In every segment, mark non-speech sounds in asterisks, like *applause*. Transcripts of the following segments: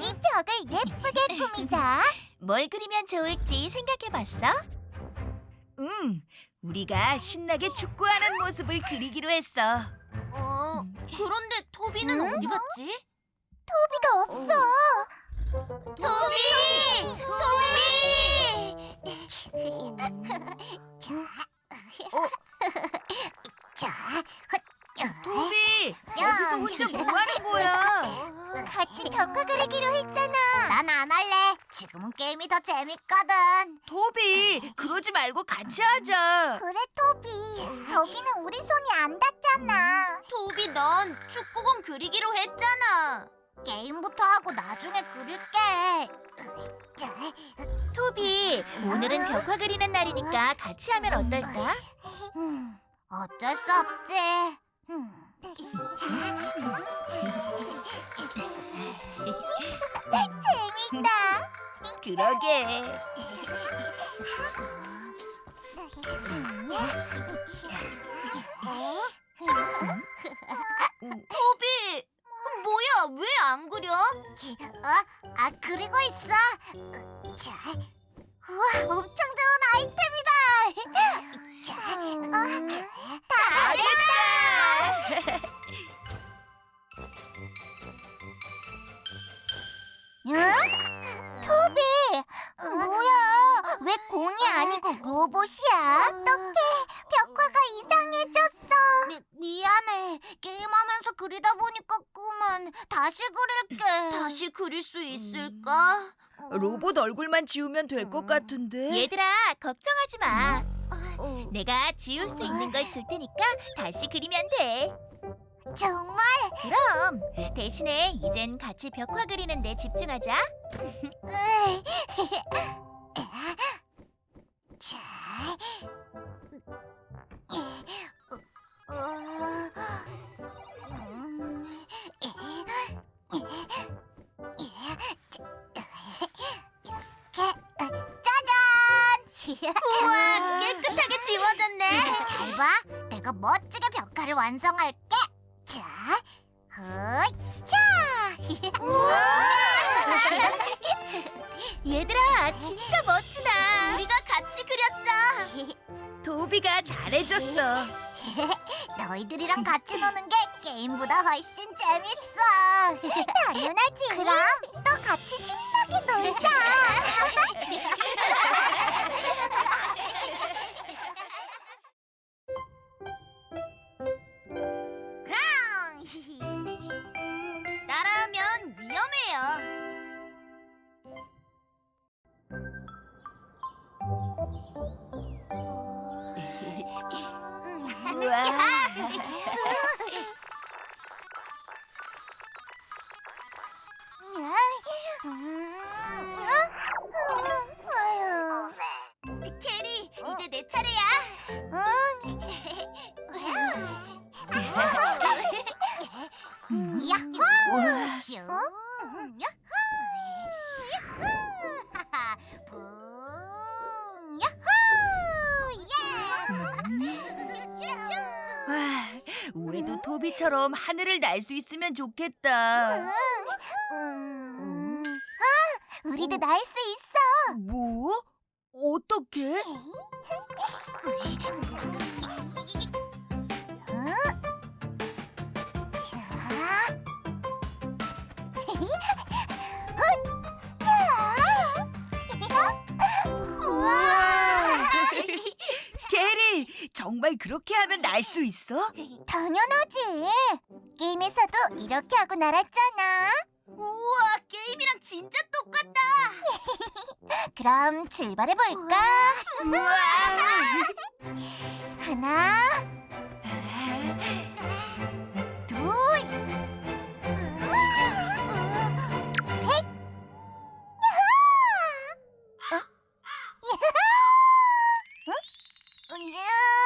이 벽을 예쁘게 *laughs* 꾸미자. 뭘 그리면 좋을지 생각해봤어? 응, 우리가 신나게 축구하는 모습을 그리기로 했어. 어, 그런데 토비는 음? 어디 갔지? 토비가 어. 없어. 토비! 토비! *laughs* 음. 저기는 우리 손이 안 닿잖아. 토비, 넌 축구공 그리기로 했잖아. 게임부터 하고 나중에 그릴게. 토비, 오늘은 벽화 그리는 날이니까 같이 하면 어떨까? 어쩔 수 없지. 재밌다. 그러게. 안 그려? 어? 아, 그리고 있어. 자, 우와, 엄청 좋은 아이템이다. *laughs* 자, 어, 다 됐다. 응? 토비, 뭐야? 왜 공이 아니고 로봇이야? 어떡해, 벽화가 이상해졌어. 미, 미안해. 게임하면서 그리다 보니까 그만. 다시 그릴게. 다시 그릴 수 있을까? 로봇 얼굴만 지우면 될 것 같은데. 얘들아, 걱정하지 마. 어. 내가 지울 수 있는 걸 줄 테니까 다시 그리면 돼. 정말? 그럼 대신에 이젠 같이 벽화 그리는 데 집중하자. *laughs* 자. 우와, 완성할게. 자, 헛차. *laughs* 얘들아, 진짜 멋지다. 우리가 같이 그렸어. *laughs* 토비가 잘해줬어. *laughs* 너희들이랑 같이 노는 게 게임보다 훨씬 재밌어. 당연하지. 그럼 또 같이 신나게 놀자. 캐리, 이제 내 차례야. 야 우리도 토비처럼 하늘을 날 수 있으면 좋겠다. 음. 아, 우리도 날 수 있어. 뭐? 어떻게? 자. 우와! *laughs* 게리, 정말 그렇게 하면 날 수 있어? 당연하지. 게임에서도 이렇게 하고 날았잖아. 우와, 게임이랑 진짜 똑같다. *laughs* 그럼 출발해 볼까? 하나, 둘, 셋. 야호! 어? 야호!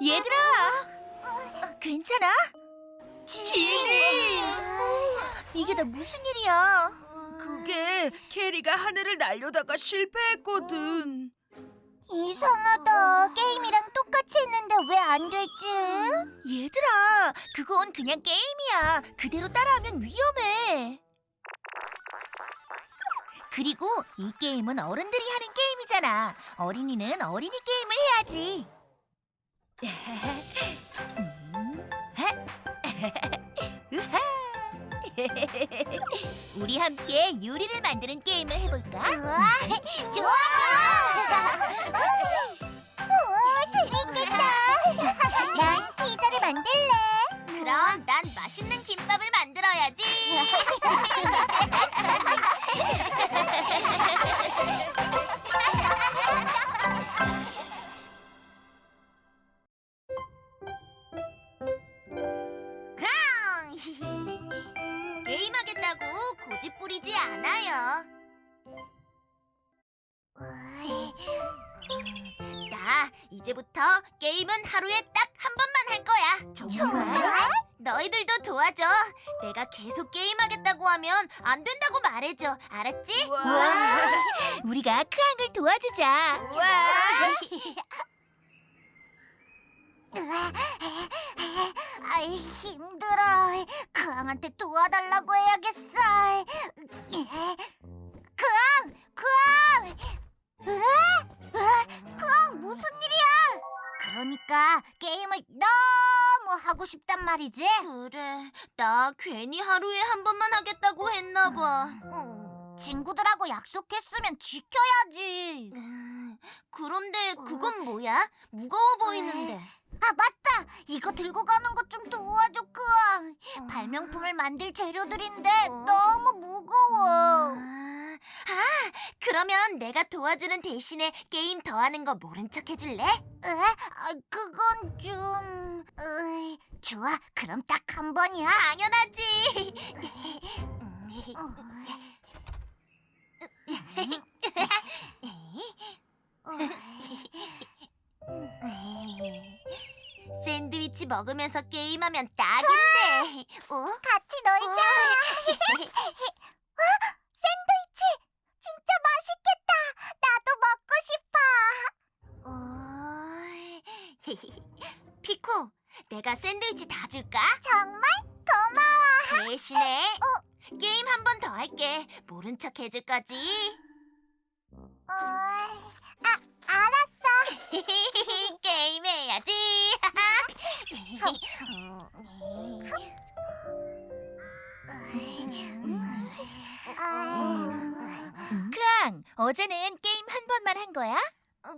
얘들아! 괜찮아? 지리! 이게 다 무슨 일이야? 그게 캐리가 하늘을 날려다가 실패했거든. 이상하다. 게임이랑 똑같이 했는데 왜안 되지? 얘들아, 그건 그냥 게임이야. 그대로 따라하면 위험해. 그리고 이 게임은 어른들이 하는 게임이잖아. 어린이는 어린이 게임을 해야지. *laughs* *laughs* 우리 함께 유리를 만드는 게임을 해볼까? 우와, *laughs* 좋아! 우와, 재밌겠다. 난 피자를 만들래. 그럼 난 맛있는 김밥을 만들어야지. *laughs* 이제부터 게임은 하루에 딱 한 번만 할 거야. 정말? 너희들도 도와줘. 내가 계속 게임하겠다고 하면 안 된다고 말해줘. 알았지? *laughs* 우리가 크앙을 도와주자. *laughs* 아이 힘들어. 그앙한테 도와달라고 해야겠어. 그앙. 에? 에? 그앙 무슨 일이야? 그러니까 게임을 너무 하고 싶단 말이지. 그래, 나 괜히 하루에 한 번만 하겠다고 했나 봐. 친구들하고 약속했으면 지켜야지. 음, 그런데 그건 뭐야? 무거워 보이는데. 아 맞다. 이거 들고 가는 것 좀 도와줘, 그앙. 발명품을 만들 재료들인데 어? 너무 무거워. 아, 아, 그러면 내가 도와주는 대신에 게임 더 하는 거 모른 척 해줄래? 에? 아, 그건 좀... 으이, 좋아, 그럼 딱 한 번이야. 당연하지. *laughs* 샌드위치 먹으면서 게임하면 딱인데. 어? 같이 놀자. *laughs* 와, 샌드위치! 진짜 맛있겠다. 나도 먹고 싶어. 어... *laughs* 피코, 내가 샌드위치 다 줄까? 정말 고마워. 대신에 *laughs* 게임 한 번 더 할게. 모른 척 해줄 거지? 어, 아, 알았어. *laughs* 게임해야지. 크앙, 어제는 게임 한 번만 한 거야?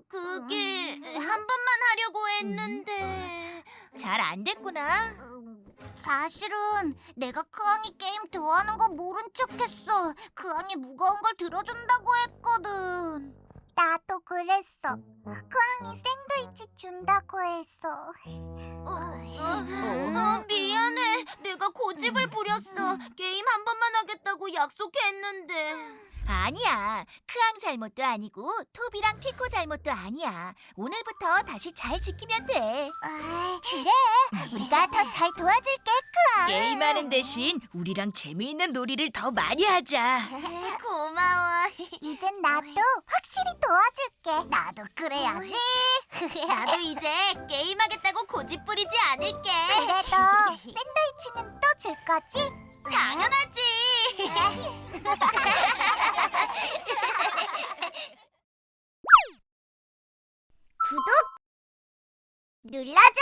그게 한 번만 하려고 했는데 잘 안 됐구나. 음, 사실은 내가 크앙이 게임 좋아하는 거 모른 척했어. 크앙이 무거운 걸 들어준다고 했거든. 나도 그랬어. 크앙이 샌드위치 준다고 했어. 어, 어, 미안해. 내가 고집을 부렸어. 게임 한 번만 하겠다고 약속했는데. 아니야. 크앙 잘못도 아니고 토비랑 피코 잘못도 아니야. 오늘부터 다시 잘 지키면 돼. 아, 그래. 우리가 더 잘 도와줄게, 크앙. 게임하는 대신 우리랑 재미있는 놀이를 더 많이 하자. *laughs* 고마워. 이젠 나도 확실히 도와줄게. 나도 그래야지. 나도 이제 게임하겠다고 고집 부리지 않을게. 그래도 *laughs* 샌드위치는 또 줄 거지? 당연하지. *laughs* 구독 눌러줘.